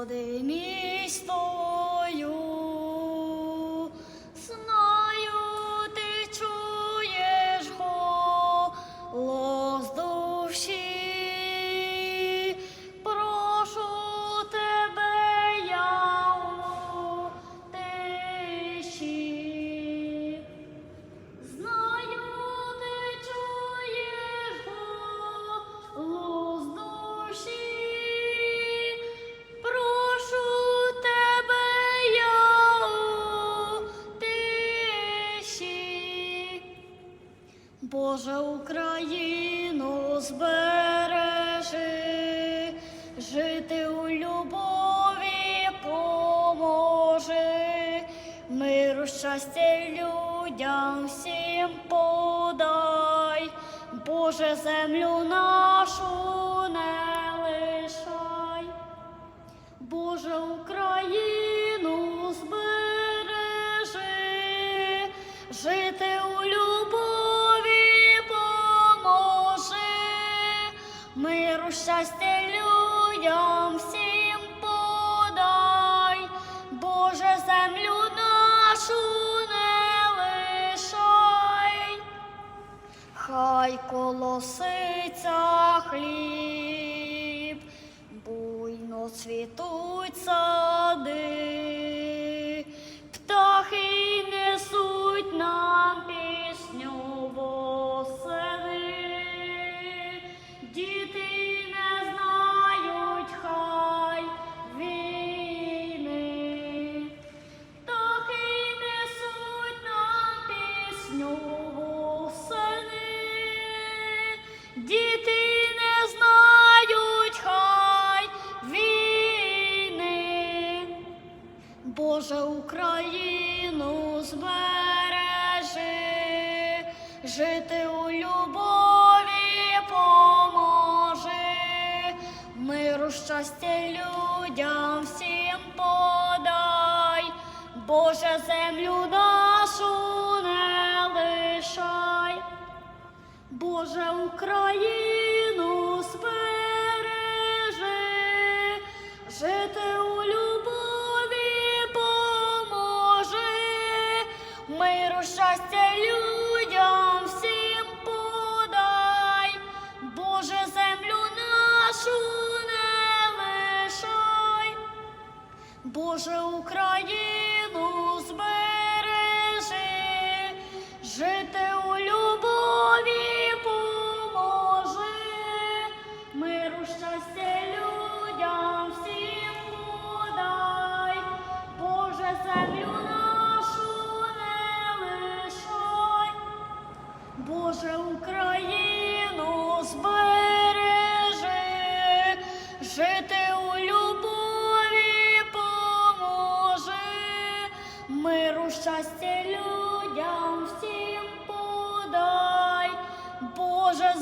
Holding in. Боже, Україну збережи, жити у любові поможи, миру, щастя людям всім подай, Боже, землю нашу не лишай. Боже, Україну щастя людям всім подай, Боже, землю нашу не лишай. Хай колоситься хліб, буйно цвітуть сади, жити у любові поможи, миру, щастя людям всім подай, Боже, землю нашу не лишай. Боже, Україну збережи, жити Боже, Україну збережи, жити у любові поможи, миру, щастя людям всім подай, Боже, землю нашу не лишай. Боже, Україну збережи, жити людям всім подай, Боже,